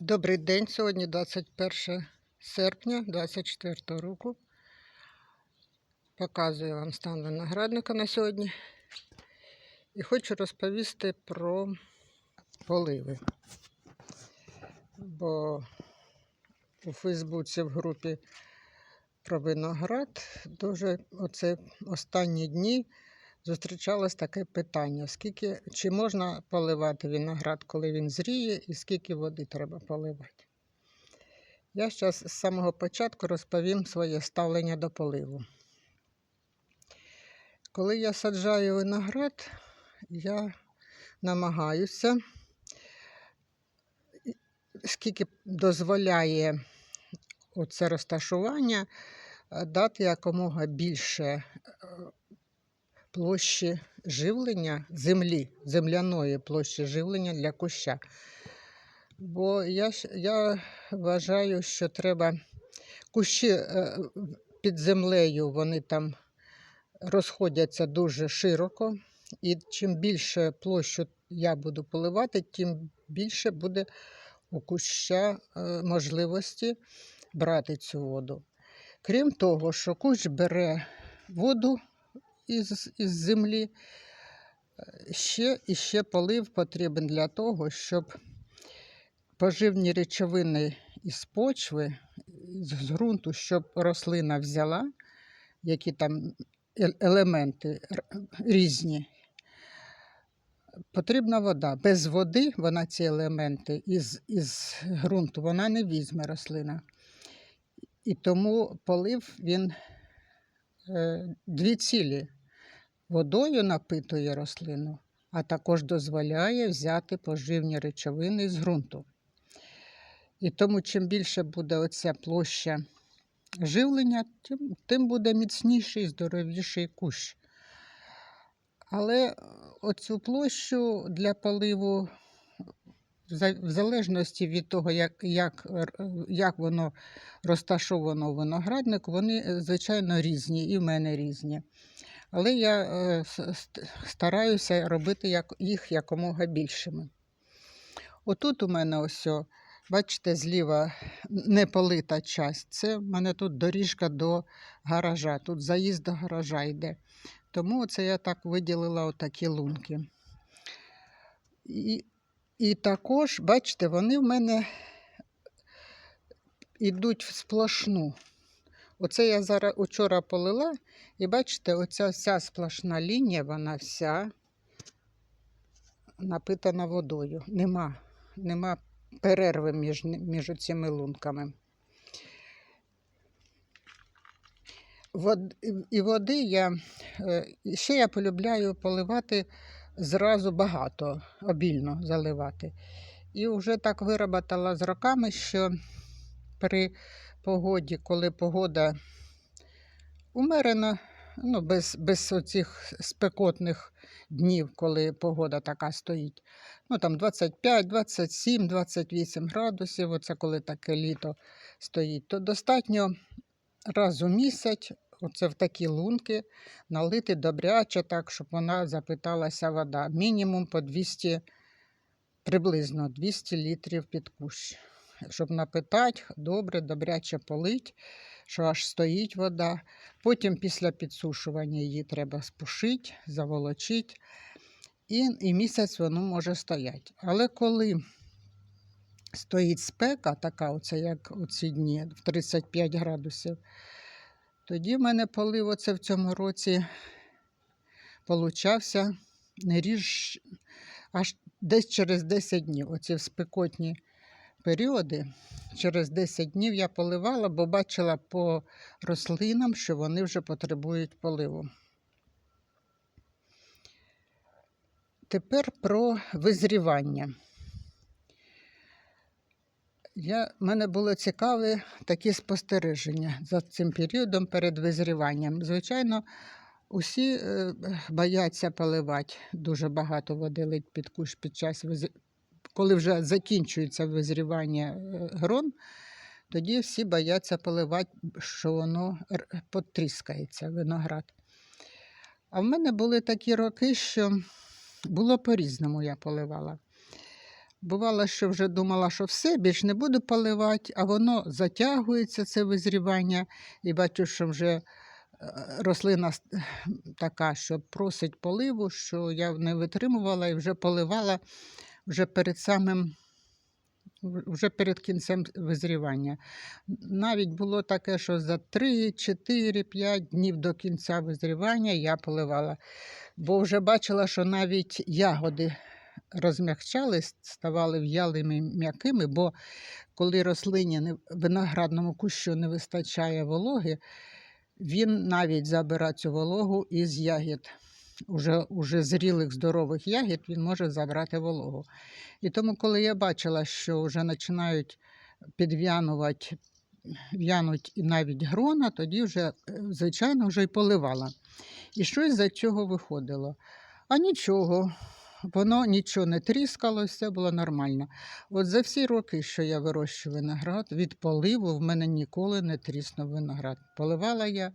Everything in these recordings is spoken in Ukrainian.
Добрий день, сьогодні 21 серпня 2024 року. Показую вам стан виноградника на сьогодні. І хочу розповісти про поливи. Бо у Фейсбуці в групі про виноград дуже оце останні дні зустрічалось таке питання: скільки, чи можна поливати виноград, коли він зріє, і скільки води треба поливати. Я зараз з самого початку розповім своє ставлення до поливу. Коли я саджаю виноград, я намагаюся, скільки дозволяє оце розташування, дати якомога більше е, площі живлення землі, земляної площі живлення для куща. Бо я, я вважаю, що треба кущі е, під землею, вони там розходяться дуже широко. І чим більше площу я буду поливати, тим більше буде у куща е, можливості брати цю воду. Крім того, що кущ бере воду із, із землі, е, ще і ще полив потрібен для того, щоб поживні речовини із почви, з ґрунту, щоб рослина взяла, які там е- елементи різні. Потрібна вода. Без води вона ці елементи із, із ґрунту вона не візьме рослина. І тому полив він дві цілі. Водою напитує рослину, а також дозволяє взяти поживні речовини з ґрунту. І тому, чим більше буде оця площа живлення, тим, тим буде міцніший і здоровіший кущ. Але е, оцю площу для поливу, в залежності від того, як, як, як воно розташовано у винограднику, вони, е, звичайно, різні, і в мене різні. Але я е, стараюся робити їх якомога більшими. Отут у мене ось, бачите, зліва не полита часть. Це в мене тут доріжка до гаража. Тут заїзд до гаража йде. Тому це я так виділила отакі лунки. І, і також, бачите, вони в мене йдуть в сплошну. Оце я зараз учора полила, і бачите, оця вся сплошна лінія, вона вся напитана водою. Нема, нема перерви між, між цими лунками. Вод, і- і води я е, ще я полюбляю поливати зразу багато, обільно заливати. І вже так вироботала з роками, що при погоді, коли погода умерена, ну, без, без оцих спекотних днів, коли погода така стоїть. Ну там 25, 27, 28 градусів, оце коли таке літо стоїть, то достатньо раз у місяць, оце в такі лунки, налити добряче так, щоб вона запиталася вода. Мінімум по 200, приблизно 200 літрів під кущ. Щоб напитати, добре, добряче полить, що аж стоїть вода. Потім після підсушування її треба спушити, заволочити. І, і місяць воно може стояти. Але коли стоїть спека, така, оце, як у ці дні, в 35 градусів, тоді в мене полив оце в цьому році получався не ріж аж десь через 10 днів. Оці в спекотні періоди. Через 10 днів я поливала, бо бачила по рослинам, що вони вже потребують поливу. Тепер про визрівання. Я, в мене було цікаве такі спостереження за цим періодом перед визріванням. Звичайно, усі е, бояться поливати. Дуже багато води лить під кущ під час коли вже закінчується визрівання е, грон, тоді всі бояться поливати, що воно потріскається, виноград. А в мене були такі роки, що було по-різному я поливала. Бувало, що вже думала, що все, більш не буду поливати, а воно затягується, це визрівання, і бачу, що вже е, рослина така, що просить поливу, що я не витримувала і вже поливала вже перед самим, вже перед кінцем визрівання. Навіть було таке, що за 3, 4, 5 днів до кінця визрівання я поливала, бо вже бачила, що навіть ягоди розмягчались, ставали в'ялими м'якими, бо коли рослині не- виноградному кущу не вистачає вологи, він навіть забере цю вологу із ягід. Уже, уже зрілих здорових ягід він може забрати вологу. І тому, коли я бачила, що вже починають підв'янувати в'януть навіть грона, тоді вже, е, звичайно, вже й поливала. І щось за цього виходило. А нічого, воно нічого не тріскалося, все було нормально. От за всі роки, що я вирощую виноград, від поливу в мене ніколи не тріснув виноград. Поливала я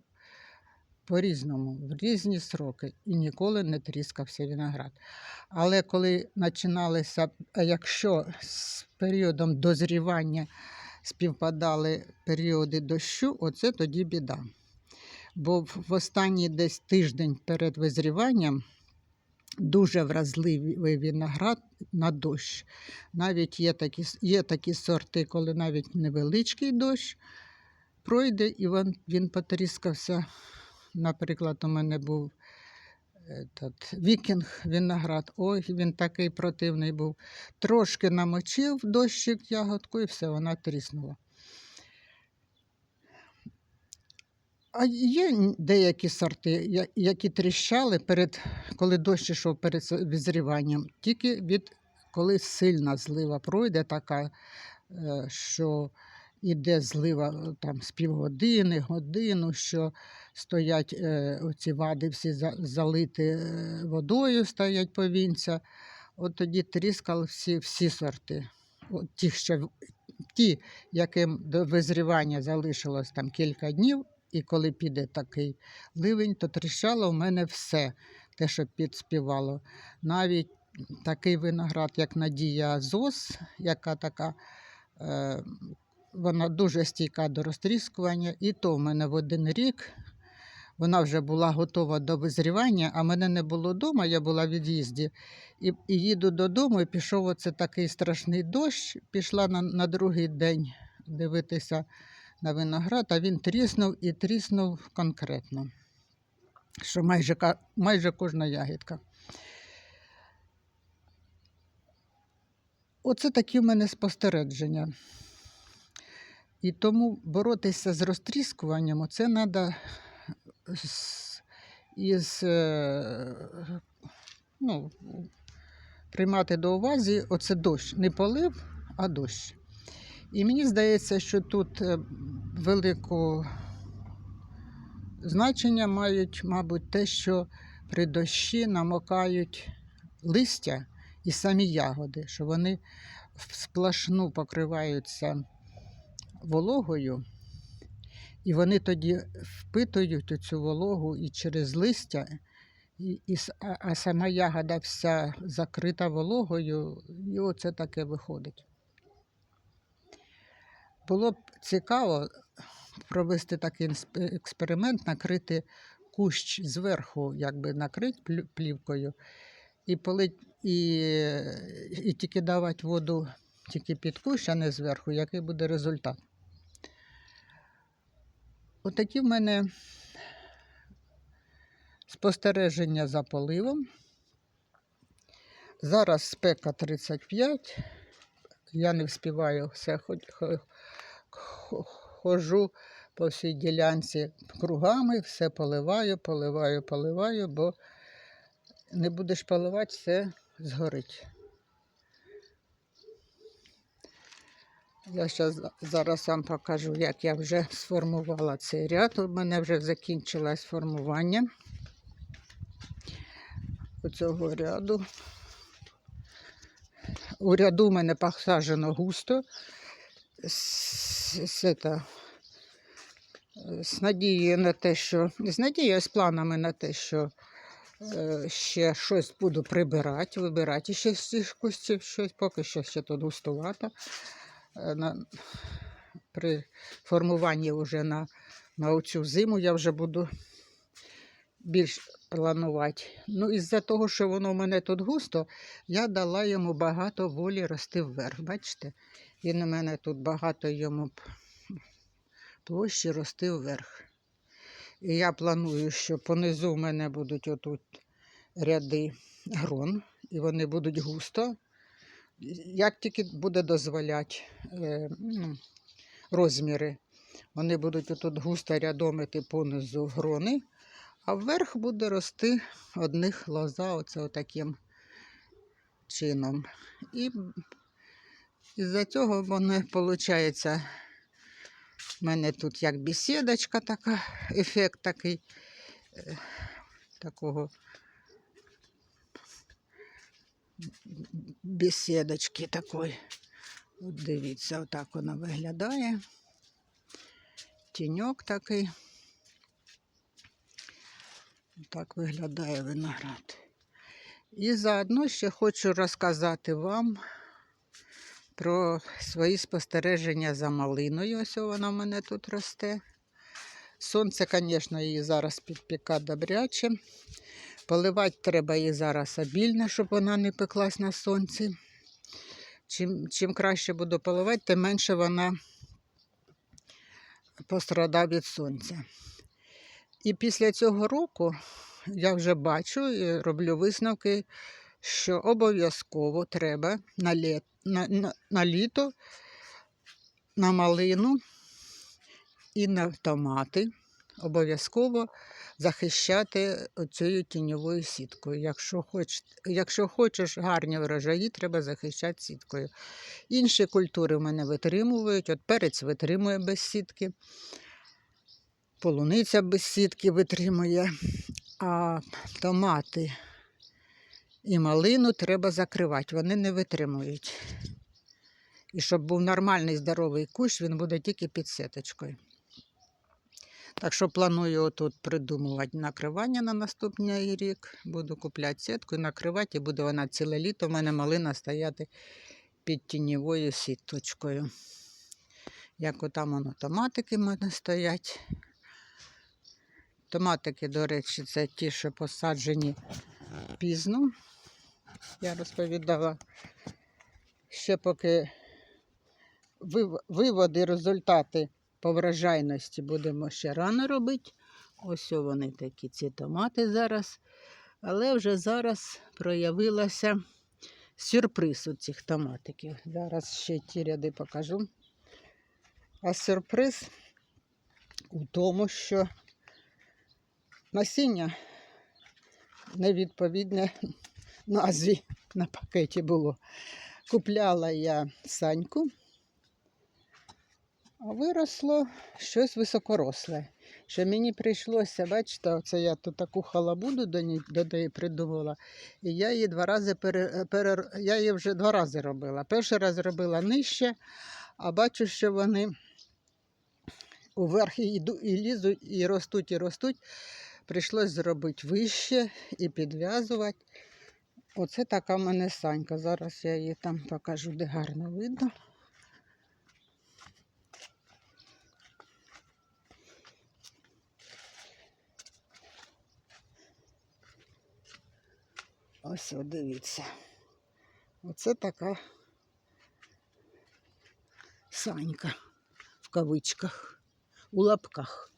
по-різному, в різні сроки, і ніколи не тріскався виноград. Але коли починалися, якщо з періодом дозрівання співпадали періоди дощу, оце тоді біда. Бо в останній десь тиждень перед визріванням дуже вразливий виноград на дощ. Навіть є такі, є такі сорти, коли навіть невеличкий дощ пройде, і він, він потріскався. Наприклад, у мене був этот, вікінг виноград. Ой, він такий противний був. Трошки намочив дощик ягодку і все, вона тріснула. А є деякі сорти, які тріщали перед, коли дощ ішов перед визріванням, тільки від коли сильна злива пройде, така, е, що іде злива е, там з півгодини, годину, що стоять е, оці вади всі за- залиті водою, стоять повінця. От тоді тріскали всі, всі сорти. От ті, що, ті, яким до визрівання залишилось там кілька днів, і коли піде такий ливень, то тріщало в мене все, те, що підспівало. Навіть такий виноград, як Надія ЗОС, яка така, е, вона дуже стійка до розтріскування, і то в мене в один рік. Вона вже була готова до визрівання, а мене не було вдома, я була в від'їзді. І, і їду додому, і пішов оце такий страшний дощ. Пішла на, на другий день дивитися на виноград, а він тріснув і тріснув конкретно. Що майже, майже кожна ягідка. Оце такі в мене спостереження. І тому боротися з розтріскуванням це треба із, е, ну, приймати до уваги оце дощ. Не полив, а дощ. І мені здається, що тут е, велику значення мають, мабуть, те, що при дощі намокають листя і самі ягоди, що вони сплошну покриваються вологою, і вони тоді впитують цю вологу і через листя, і, і, а, а сама ягода вся закрита вологою, і оце таке виходить. Було б цікаво провести такий експеримент, накрити кущ зверху, якби накрити плівкою, і полить, і, і тільки давати воду тільки під кущ, а не зверху, який буде результат. Отакі в мене спостереження за поливом. Зараз спека 35. Я не вспіваю все, хоч, хо- хо- хожу по всій ділянці кругами, все поливаю, поливаю, поливаю, бо не будеш поливати, все згорить. Я щас, зараз вам покажу, як я вже сформувала цей ряд. У мене вже закінчилось формування цього ряду. У ряду в мене посаджено густо. З, з, ета, з надією на те, що з надією, з планами на те, що Е, Ще щось буду прибирати, вибирати ще з цих кустів щось, поки що ще тут густувато. Е, На, при формуванні вже на, на оцю зиму я вже буду більш планувати. Ну, із-за того, що воно в мене тут густо, я дала йому багато волі рости вверх. Бачите? Він у мене тут багато йому площі рости вверх. І я планую, що понизу в мене будуть отут ряди грон, і вони будуть густо. Як тільки буде дозволяти е, ну, розміри, вони будуть отут густо рядомити понизу грони, а вверх буде рости одних лоза, оце отаким чином. І із-за цього воно виходить, в мене тут як бесідочка така, ефект такий, е, такого бесідочки такої. От дивіться, отак воно виглядає. Тіньок такий. Так виглядає виноград. І заодно ще хочу розказати вам про свої спостереження за малиною. Ось вона в мене тут росте. Сонце, звісно, її зараз підпіка добряче. Поливати треба її зараз обільно, щоб вона не пеклась на сонці. Чим, чим краще буду поливати, тим менше вона пострадає від сонця. І після цього року я вже бачу і роблю висновки, що обов'язково треба на, літ, на, на, на літо, на малину і на томати обов'язково захищати цією тіньовою сіткою. Якщо, хоч, якщо хочеш гарні врожаї, треба захищати сіткою. Інші культури в мене витримують, от перець витримує без сітки, полуниця без сітки витримує, а томати і малину треба закривати, вони не витримують. І щоб був нормальний здоровий кущ, він буде тільки під сіточкою. Так що планую тут придумувати накривання на наступний рік. Буду купляти сітку і накривати, і буде вона ціле літо. У мене малина стояти під тіньовою сіточкою. Як отам воно томатики в мене стоять. Томатики, до речі, це ті, що посаджені пізно. Я розповідала, ще поки виводи, результати по врожайності будемо ще рано робити. Ось вони такі, ці томати зараз. Але вже зараз проявилася сюрприз у цих томатиків. Зараз ще ті ряди покажу. А сюрприз у тому, що насіння невідповідне назві на пакеті було. Купляла я саньку, а виросло щось високоросле. Що мені прийшлося, бачите, оце я тут таку халабуду до неї, до неї придумала. І я її два рази пере, пере, я її вже два рази робила. Перший раз робила нижче, а бачу, що вони уверх і, і лізуть, і ростуть, і ростуть. Прийшлось зробити вище і підв'язувати. Оце така в мене санька. Зараз я її там покажу, де гарно видно. Ось, о, дивіться. Оце така санька в кавичках, у лапках.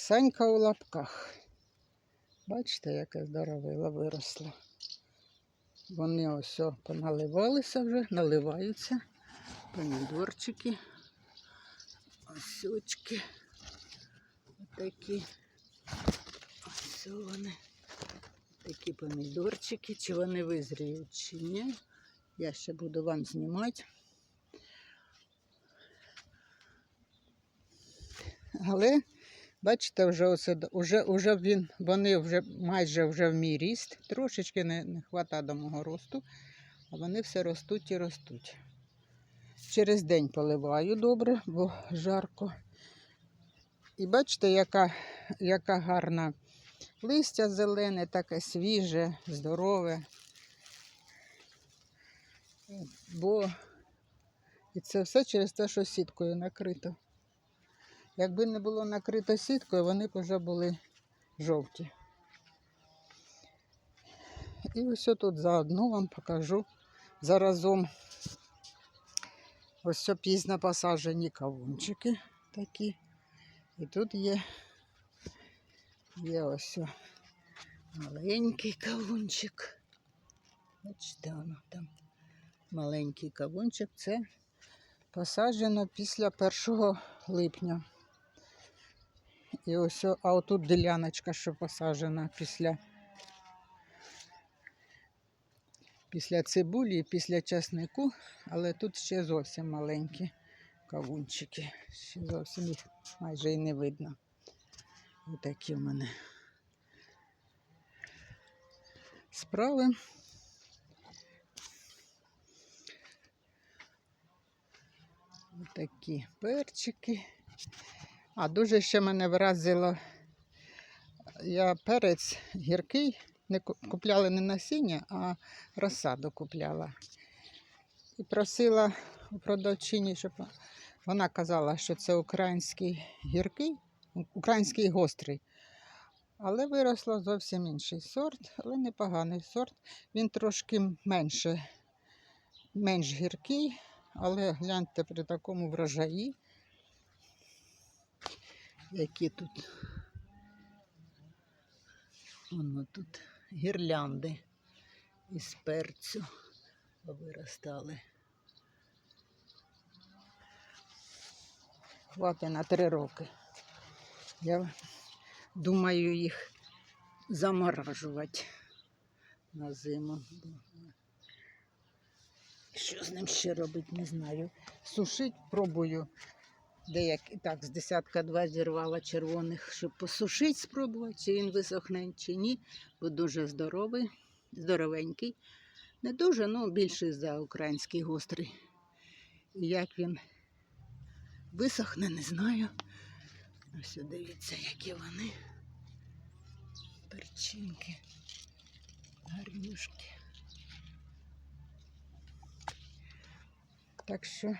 Санька у лапках. Бачите, яке здоровила виросла. Вони ось поналивалися вже, наливаються. Помідорчики. Ось очки. Отакі. Ось вони. Такі помідорчики. Чи вони визріють, чи ні. Я ще буду вам знімати. Але Бачите, вже оце, уже, уже він, вони вже майже вже в мій ріст. Трошечки не, не вистачає до мого росту, а вони все ростуть і ростуть. Через день поливаю добре, бо жарко. І бачите, яка, яка гарна Листя зелене, таке свіже, здорове. Бо і це все через те, що сіткою накрито. Якби не було накрито сіткою, вони б вже були жовті. І ось тут заодно вам покажу заразом ось це пізно посаджені кавунчики такі. І тут є, є ось маленький кавунчик. Бачите, воно там маленький кавунчик. Це посаджено після 1 липня. І ось, а отут діляночка, що посаджена після, після цибулі, після часнику, але тут ще зовсім маленькі кавунчики. Ще зовсім їх майже і не видно. Отакі в мене справи. Такі перчики. А дуже ще мене вразило. Я перець гіркий, не купляла не насіння, а розсаду купляла. І просила у продавчині, щоб вона казала, що це український гіркий, український гострий. Але виросло зовсім інший сорт, але непоганий сорт. Він трошки менше, менш гіркий, але гляньте при такому врожаї, які тут. Воно тут гірлянди із перцю виростали. Хватить на три роки. Я думаю їх заморажувати на зиму. Що з ним ще робити, не знаю. Сушить пробую. Деякі так, з десятка два зірвала червоних, щоб посушити, спробувати, чи він висохне, чи ні, бо дуже здоровий, здоровенький. Не дуже, ну більше за український гострий. І як він висохне, не знаю. Ось дивіться, які вони. Перчинки, гарнюшки. Так що